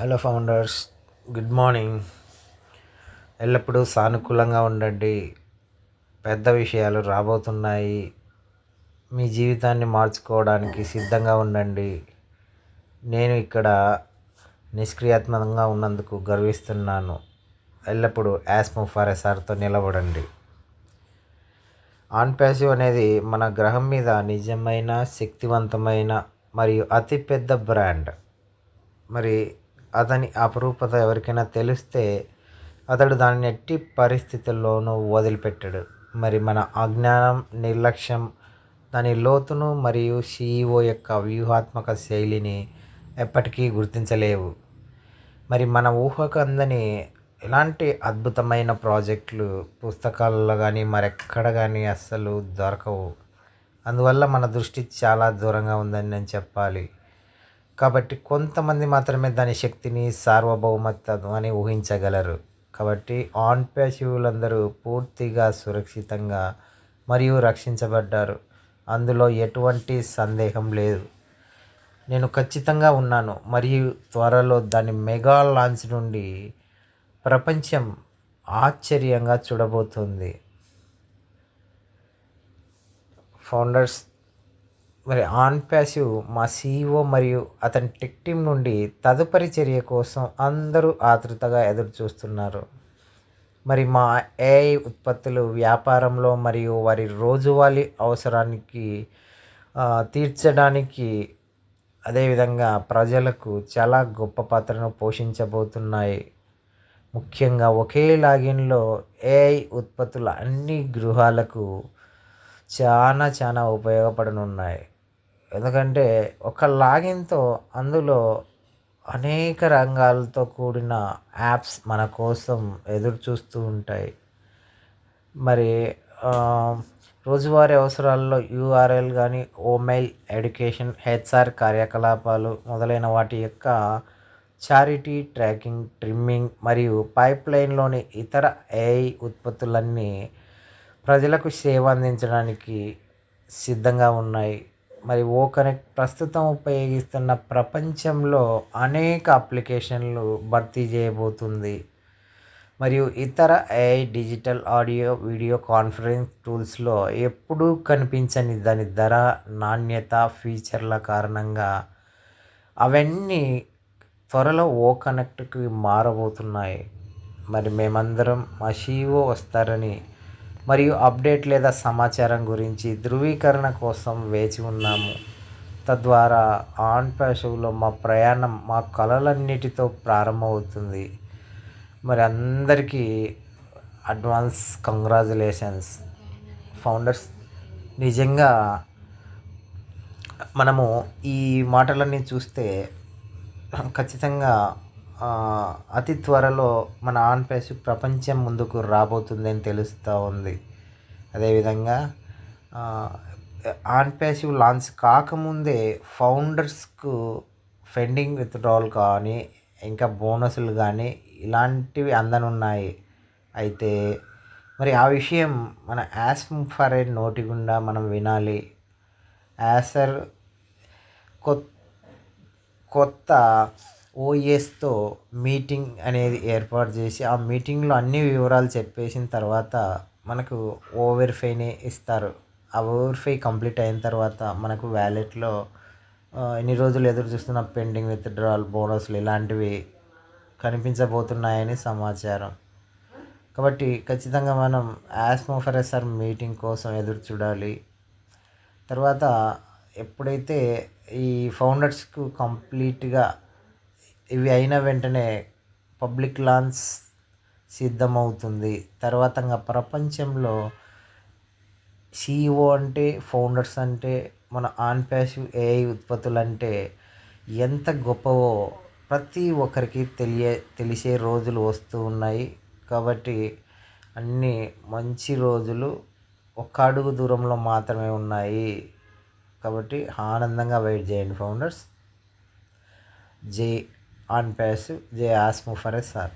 Hello founders good morning. ఎల్లప్పుడూ సానుకూలంగా ఉండండి. పెద్ద విషయాలు రాబోతున్నాయి. మీ జీవితాన్ని మార్చుకోవడానికి సిద్ధంగా ఉండండి. నేను ఇక్కడ నిష్క్రియాత్మకంగా ఉన్నందుకు గర్విస్తున్నాను. ఎల్లప్పుడూ యాస్మో ఫారెసార్తో నిలబడండి. ఆన్ ప్యాసివ్ అనేది మన గ్రహం మీద నిజమైన శక్తివంతమైన మరియు అతిపెద్ద బ్రాండ్. మరి అతని అపురూపత ఎవరికైనా తెలిస్తే అతడు దానిని ఎట్టి పరిస్థితుల్లోనూ వదిలిపెట్టాడు. మరి మన అజ్ఞానం నిర్లక్ష్యం దాని లోతును మరియు సీఈఓ యొక్క వ్యూహాత్మక శైలిని ఎప్పటికీ గుర్తించలేవు. మరి మన ఊహకు అందని ఎలాంటి అద్భుతమైన ప్రాజెక్టులు పుస్తకాలలో కానీ మరెక్కడ కానీ అస్సలు దొరకవు. అందువల్ల మన దృష్టి చాలా దూరంగా ఉందని నేను చెప్పాలి. కాబట్టి కొంతమంది మాత్రమే దాని శక్తిని సార్వభౌమత్వాన్ని ఊహించగలరు. కాబట్టి ఆన్ ప్యాసివ్లందరూ పూర్తిగా సురక్షితంగా మరియు రక్షించబడ్డారు. అందులో ఎటువంటి సందేహం లేదు. నేను ఖచ్చితంగా ఉన్నాను. మరియు త్వరలో దాని మెగా లాంచ్ నుండి ప్రపంచం ఆశ్చర్యంగా చూడబోతుంది. ఫౌండర్స్ మరి ఆన్ ప్యాసివ్ మా సీఈఓ మరియు అతని టెక్ టీం నుండి తదుపరి చర్య కోసం అందరూ ఆతృతగా ఎదురు చూస్తున్నారు. మరి మా ఏఐ ఉత్పత్తులు వ్యాపారంలో మరియు వారి రోజువారీ అవసరానికి తీర్చడానికి అదేవిధంగా ప్రజలకు చాలా గొప్ప పాత్రను పోషించబోతున్నాయి. ముఖ్యంగా ఒకే లాగిన్లో ఏఐ ఉత్పత్తులు అన్ని గృహాలకు చాలా చాలా ఉపయోగపడనున్నాయి. ఎందుకంటే ఒక లాగిన్తో అందులో అనేక రంగాలతో కూడిన యాప్స్ మన కోసం ఎదురు చూస్తూ ఉంటాయి. మరి రోజువారీ అవసరాల్లో యూఆర్ఎల్ కానీ ఓమెయిల్ ఎడ్యుకేషన్ హెచ్ఆర్ కార్యకలాపాలు మొదలైన వాటి యొక్క చారిటీ ట్రాకింగ్ ట్రిమ్మింగ్ మరియు పైప్లైన్లోని ఇతర ఏఐ ఉత్పత్తులన్నీ ప్రజలకు సేవ అందించడానికి సిద్ధంగా ఉన్నాయి. మరి ఓ కనెక్ట్ ప్రస్తుతం ఉపయోగిస్తున్న ప్రపంచంలో అనేక అప్లికేషన్లు భర్తీ చేయబోతుంది. మరియు ఇతర AI digital audio video conference టూల్స్లో ఎప్పుడూ కనిపించని దాని ధర నాణ్యత ఫీచర్ల కారణంగా అవన్నీ త్వరలో ఓ కనెక్ట్కి మారబోతున్నాయి. మరి మేమందరం మా వస్తారని మరియు అప్డేట్ లేదా సమాచారం గురించి ధృవీకరణ కోసం వేచి ఉన్నాము. తద్వారా ఆన్ పశువులో మా ప్రయాణం మా కళలన్నిటితో ప్రారంభమవుతుంది. మరి అందరికీ అడ్వాన్స్ కంగ్రాచులేషన్స్. ఫౌండర్స్ నిజంగా మనము ఈ మాటలన్నీ చూస్తే ఖచ్చితంగా అతి త్వరలో మన ఆంధ్రప్రదేశ్ ప్రపంచం ముందుకు రాబోతుందని తెలుస్తూ ఉంది. అదేవిధంగా ఆంధ్రప్రదేశ్ లాంచ్ కాకముందే ఫౌండర్స్కు ఫెండింగ్ విత్డ్రాల్ కానీ ఇంకా బోనస్లు కానీ ఇలాంటివి అందనున్నాయి. అయితే మరి ఆ విషయం మన యాస్మ్ ఫర్ నోటి గుండా మనం వినాలి. యాసర్ కొత్త ఓఎస్తో మీటింగ్ అనేది ఏర్పాటు చేసి ఆ మీటింగ్లో అన్ని వివరాలు చెప్పేసిన తర్వాత మనకు ఓవెరిఫైని ఇస్తారు. ఆ ఓవర్ఫై కంప్లీట్ అయిన తర్వాత మనకు వ్యాలెట్లో ఎన్ని రోజులు ఎదురు చూస్తున్న పెండింగ్ విత్డ్రాల్ బోనస్లు ఇలాంటివి కనిపించబోతున్నాయని సమాచారం. కాబట్టి ఖచ్చితంగా మనం యాస్మోఫరెసర్ మీటింగ్ కోసం ఎదురు చూడాలి. తర్వాత ఎప్పుడైతే ఈ ఫౌండర్స్కు కంప్లీట్గా ఇవి అయిన వెంటనే పబ్లిక్ లాన్స్ సిద్ధమవుతుంది. తర్వాత ప్రపంచంలో సిఇఓ అంటే ఫౌండర్స్ అంటే మన ఆన్ ప్యాసివ్ ఏఐ ఉత్పత్తులు అంటే ఎంత గొప్పవో ప్రతి ఒక్కరికి తెలియ తెలిసే రోజులు వస్తూ ఉన్నాయి. కాబట్టి అన్ని మంచి రోజులు ఒక్క అడుగు దూరంలో మాత్రమే ఉన్నాయి. కాబట్టి ఆనందంగా వెయిట్ చేయండి ఫౌండర్స్. జై on passive they ask me for a sir